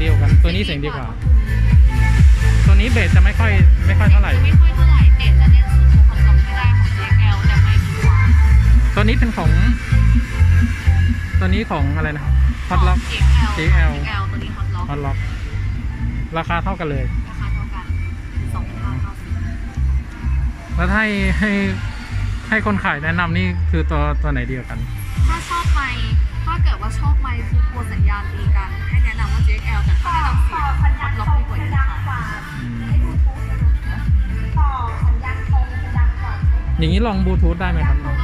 นี้เสียงดีกว่า ตัวนี้เบสจะไม่ค่อยไม่ค่อยเท่าไหร่จะไม่ค่อยเท่าไหร่เบสจะเน้นสุดของคอนโซลไม่ได้ของ JBL จะไม่ดีกว่าตัวนี้เป็นของ ตัวนี้ของอะไรนะฮอตล็อก JBL JBL JBL ตัวนี้ฮอตล็อกฮอตล็อก ราคาเท่ากันเลย ราคาเท่ากันสองพันห้าเก้าสิบแล้วถ้าให้ให้ให้คนขายแนะนำนี่คือตัวตัวไหนดีกว่ากัน ถ้าชอบไมค์ถ้าเกิดว่าชอบไมค์คือกลัวสัญญาณ อย่างนี้ลองบลูทูธได้ไหมครับ